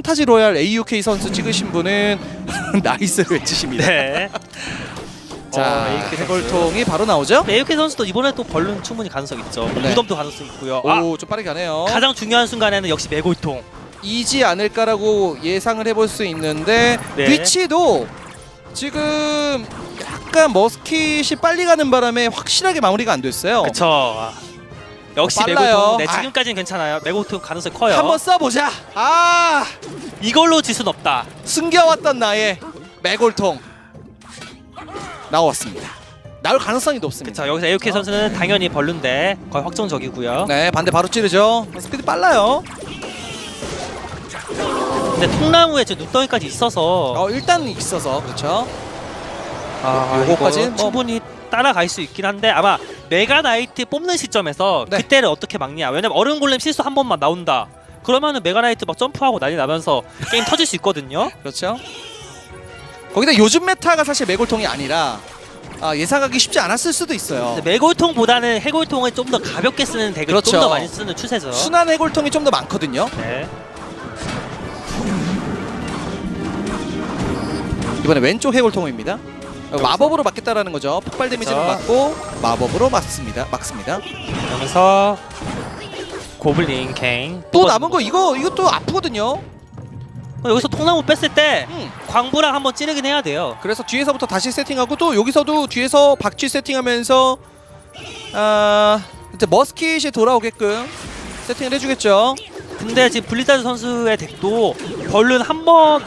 판타지 로얄 AUK 선수 찍으신 분은 나이스를 외치십니다. 네. 자, 어, AUK. 해골통이 바로 나오죠? AUK 선수도 이번에 또 벌룬 충분히 가능성 있죠. 네. 무덤도 가능성 있고요. 아, 오, 좀 빠르게 가네요. 가장 중요한 순간에는 역시 매골통. 이지 않을까라고 예상을 해볼 수 있는데 네. 위치도 지금 약간 머스킷이 빨리 가는 바람에 확실하게 마무리가 안 됐어요. 그쵸. 아, 역시 어, 빨라요. 매골통. 네, 아. 지금까지는 괜찮아요. 매골통 가능성 커요. 한번 쏴보자. 아, 이걸로 질순 없다. 숨겨왔던 나의 매골통 나왔습니다. 나올 가능성이 높습니다. 그쵸. 여기서 AUK 선수는 당연히 벌룬데 거의 확정적이고요. 네, 반대 바로 찌르죠. 스피드 빨라요. 근데 통나무에 저 눈덩이까지 있어서 어, 일단 있어서 그렇죠. 아, 요거까지는 이거 뭐- 충분히 따라갈 수 있긴 한데 아마 메가 나이트 뽑는 시점에서 네. 그때를 어떻게 막냐 왜냐면 얼음 골렘 실수 한 번만 나온다 그러면은 메가 나이트 막 점프하고 난리 나면서 게임 터질 수 있거든요 그렇죠. 거기다 요즘 메타가 사실 매골통이 아니라 아, 예상하기 쉽지 않았을 수도 있어요. 근데 메골통보다는 해골통을 좀 더 가볍게 쓰는 덱을 그렇죠. 좀 더 많이 쓰는 추세죠 순환 해골통이 좀 더 많거든요. 네. 이번에 왼쪽 해골통입니다. 어, 마법으로 막겠다라는 거죠. 폭발 데미지는 그렇죠. 맞고 마법으로 막습니다. 막습니다. 그러면서 고블린 갱 또 남은 거 이거 이것도 아프거든요. 어, 여기서 통나무 뺐을 때 음. 광부랑 한번 찌르긴 해야 돼요 그래서 뒤에서부터 다시 세팅하고 또 여기서도 뒤에서 박쥐 세팅하면서 아 이제 머스킷이 돌아오게끔 세팅을 해주겠죠. 근데 지금 블리자드 선수의 덱도 벌룬 한번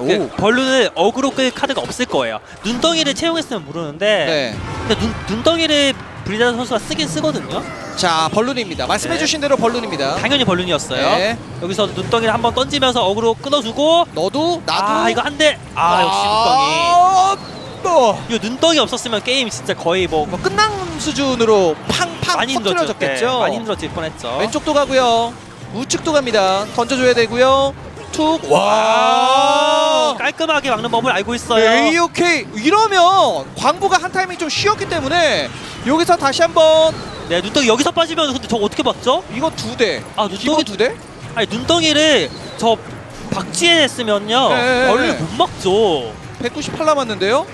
오. 그 벌룬을 어그로 끌 카드가 없을 거예요. 눈덩이를 채용했으면 모르는데 네. 근데 눈, 눈덩이를 브리자드 선수가 쓰긴 쓰거든요. 자 벌룬입니다. 말씀해주신 대로 벌룬입니다. 당연히 벌룬이었어요. 네. 여기서 눈덩이를 한번 던지면서 어그로 끊어주고 너도 나도 아 이거 한 대. 아 역시 눈덩이. 아, 뭐, 이거 눈덩이 없었으면 게임 진짜 거의 뭐 뭐 끝난 수준으로 팡팡 많이 힘들었죠. 터뜨려졌겠죠. 네, 많이 힘들었을 뻔했죠. 왼쪽도 가고요. 우측도 갑니다. 던져줘야 되고요. 툭. 아, 와. 깔끔하게 막는 법을 알고 있어요. AOK 이러면 광부가 한 타이밍 좀 쉬었기 때문에 여기서 다시 한번 네 눈덩이 여기서 빠지면 근데 저거 어떻게 봤죠? 이거 두 대. 아 눈덩이 두 대? 아니 눈덩이를 저 박지에 했으면요 네, 네, 벌룬 네. 못 막죠. 198 남았는데요.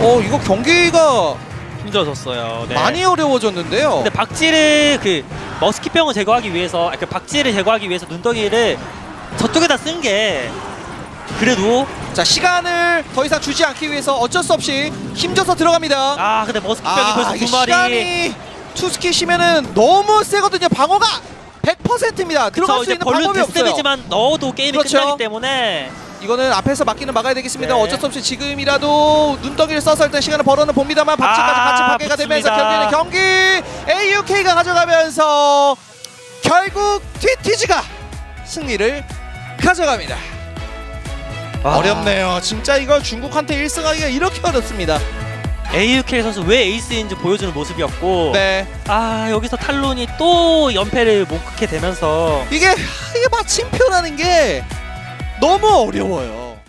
어 이거 경기가 힘들어졌어요. 네. 많이 어려워졌는데요. 근데 박쥐를 그 머스키병을 제거하기 위해서 아, 그 박쥐를 제거하기 위해서 눈덩이를 저쪽에다 쓴게 그래도 자 시간을 더 이상 주지 않기 위해서 어쩔 수 없이 힘줘서 들어갑니다. 아 근데 머스키병이 벌써 이게 두 마리 시간이 투스키시면은 너무 세거든요. 방어가 100%입니다. 들어갈 수 이제 있는 벌룬 방법이 없어요. 데스맵이지만 넣어도 게임이 그렇죠. 끝나기 때문에 이거는 앞에서 막기는 막아야 되겠습니다. 네. 어쩔 수 없이 지금이라도 눈덩이를 써서 일단 시간을 벌어는 봅니다만 박치까지 아, 같이 파괴가 되면서 붙습니다. 경기는 경기 AUK가 가져가면서 결국 TTG가 승리를 가져갑니다. 아, 어렵네요. 진짜 이걸 중국한테 1승하기가 이렇게 어렵습니다. AUK 선수 왜 에이스인지 보여주는 모습이었고 네. 아 여기서 탈론이 또 연패를 못 끊게 되면서 이게 이게 마침표라는 게 너무 어려워요.